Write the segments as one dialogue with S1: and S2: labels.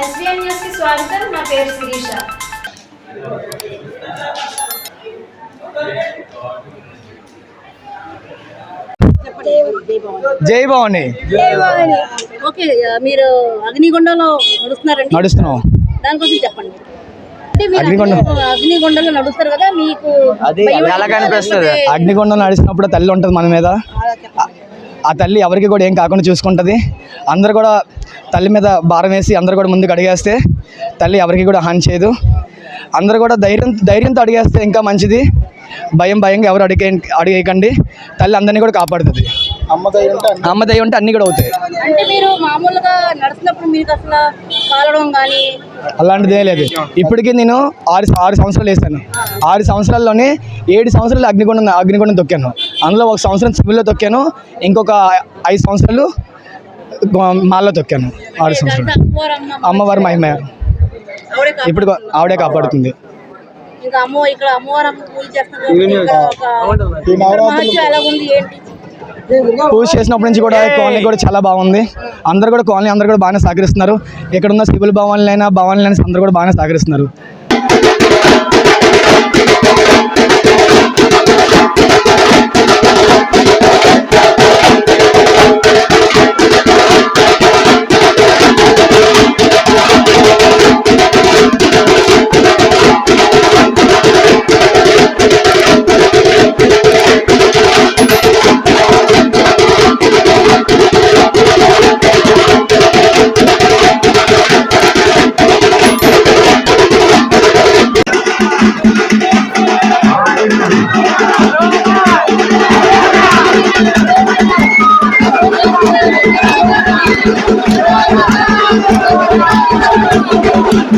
S1: SBN న్యూస్కి స్వాగతం నా పేరు శిరీష
S2: జై భవాని.
S3: ఓకే మీరు అగ్నిగుండంలో నడుస్తున్నారండి?
S2: నడుస్తున్నాం.
S3: దానికోసం చెప్పండి. అంటే మీరు
S2: అగ్నిగుండం.
S3: అగ్ని- అగ్నిగుండంలో నడుస్తారు కదా మీకు
S4: అది ఎలా? కనిపిస్తుంది?
S2: నడిచినప్పుడు తల్లి ఉంటుంది మన మీద.
S3: ఆ,
S2: తల్లి ఎవరికి కూడా ఏం కాకుండా చూసుకుంటుంది. అందరు కూడా తల్లి మీద భారం వేసి అందరు కూడా ముందుకు అడిగేస్తే తల్లి ఎవరికి కూడా హాని చేయదు. అందరు కూడా ధైర్యం ధైర్యంతో అడిగేస్తే ఇంకా మంచిది. భయం భయంగా ఎవరు అడిగే అడిగేయకండి. తల్లి అందరినీ కూడా కాపాడుతుంది. అమ్మ దయ ఉంటే అన్నీ కూడా అవుతాయి.
S3: అంటే మీరు మామూలుగా నడుస్తున్నప్పుడు మీకు అసలు కాలడం కానీ
S2: అలాంటిది ఏం లేదు. ఇప్పటికీ నేను ఆరు ఆరు సంవత్సరాలు వేసాను. ఆరు సంవత్సరాల్లోనే ఏడు సంవత్సరాలు అగ్నిగుండం అగ్నిగుండం తొక్కాను. అందులో ఒక సంవత్సరం సివిల్లో తొక్కాను. ఇంకొక ఐదు సంవత్సరాలు మాల్లో తొక్కాను. ఆరు సంవత్సరాలు. అమ్మవారి మహిమ. ఇప్పుడు ఆవిడే కాపాడుతుంది.
S3: ఇంకా అమ్మ ఇక్కడ అమ్మవారమ్మ పూజ
S2: చేసినప్పటి నుంచి కూడా కాలనీ కూడా చాలా బాగుంది. అందరు కూడా కాలనీ అందరు కూడా బాగానే సహకరిస్తున్నారు. ఇక్కడ ఉన్న సివిల్ భవన్లైనా భవన్లైనా అందరూ కూడా బాగానే సహకరిస్తున్నారు.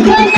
S5: Thank you.